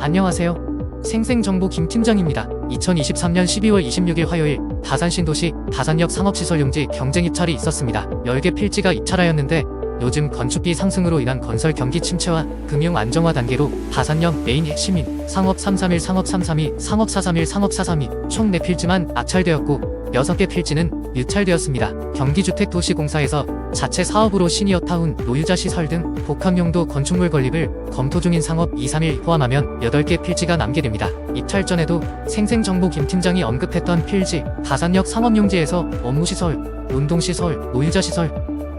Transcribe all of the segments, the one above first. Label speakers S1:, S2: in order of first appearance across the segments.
S1: 안녕하세요. 생생정보 김팀장입니다. 2023년 12월 26일 화요일 다산 신도시 다산역 상업시설 용지 경쟁 입찰이 있었습니다. 10개 필지가 입찰하였는데 요즘 건축비 상승으로 인한 건설 경기 침체와 금융 안정화 단계로 다산역 메인 핵심인 상업 331, 상업 332, 상업 431, 상업 432 총 4필지만 낙찰되었고 6개 필지는 유찰되었습니다. 경기주택도시공사에서 자체 사업으로 시니어타운, 노유자 시 설 등 복합용도 건축물 건립을 검토 중인 상업 231 포함하면 8개 필지가 남게 됩니다. 입찰 전에도 생생정보 김 팀장이 언급했던 필지, 다산역 상업용지에서 업무시설, 운동시설, 노유자 시설,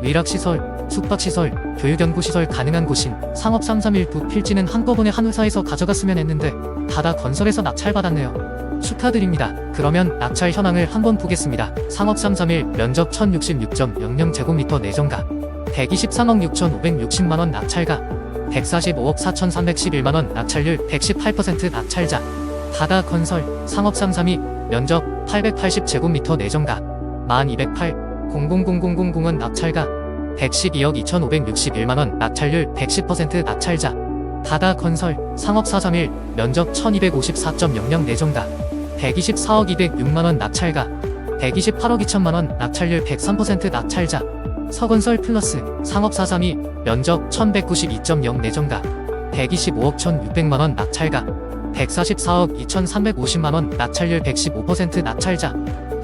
S1: 위락시설, 숙박시설, 교육연구시설 가능한 곳인 상업 331부 필지는 한꺼번에 한 회사에서 가져갔으면 했는데 다다 건설에서 낙찰받았네요. 축하드립니다. 그러면 낙찰 현황을 한번 보겠습니다. 상업 331 면적 1066.00제곱미터 내정가 123억 6,560만원 낙찰가 145억 4,311만원 낙찰률 118% 낙찰자 다다 건설 상업 332 면적 880제곱미터 내정가 1208 00000은 낙찰가. 112억 2,561만원 낙찰률 110% 낙찰자. 다다 건설 상업 431 면적 1254.00 내정가. 124억 206만원 낙찰가. 128억 2천만원 낙찰률 103% 낙찰자. 서건설 플러스 상업 432 면적 1192.0 내정가. 125억 1600만원 낙찰가. 144억 2350만원 낙찰률 115% 낙찰자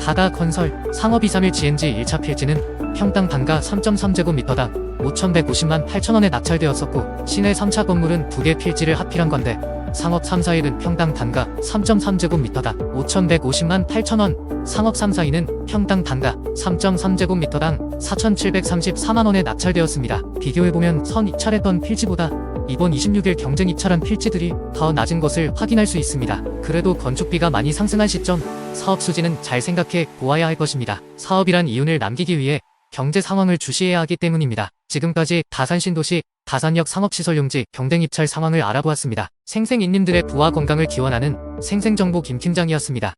S1: 다다 건설 상업 231 GNG 1차 필지는 평당 단가 3.3제곱미터당 5,150만 8천원에 낙찰되었었고 시내 3차 건물은 두개 필지를 합필한 건데 상업 341은 평당 단가 3.3제곱미터당 5,150만 8천원 상업 342는 평당 단가 3.3제곱미터당 4,734만원에 낙찰되었습니다. 비교해보면 선 입찰했던 필지보다 이번 26일 경쟁 입찰한 필지들이 더 낮은 것을 확인할 수 있습니다. 그래도 건축비가 많이 상승한 시점 사업 수지는 잘 생각해 보아야 할 것입니다. 사업이란 이윤을 남기기 위해 경제 상황을 주시해야 하기 때문입니다. 지금까지 다산 신도시 다산역 상업시설용지 경쟁 입찰 상황을 알아보았습니다. 생생인님들의 부와 건강을 기원하는 생생정보 김팀장이었습니다.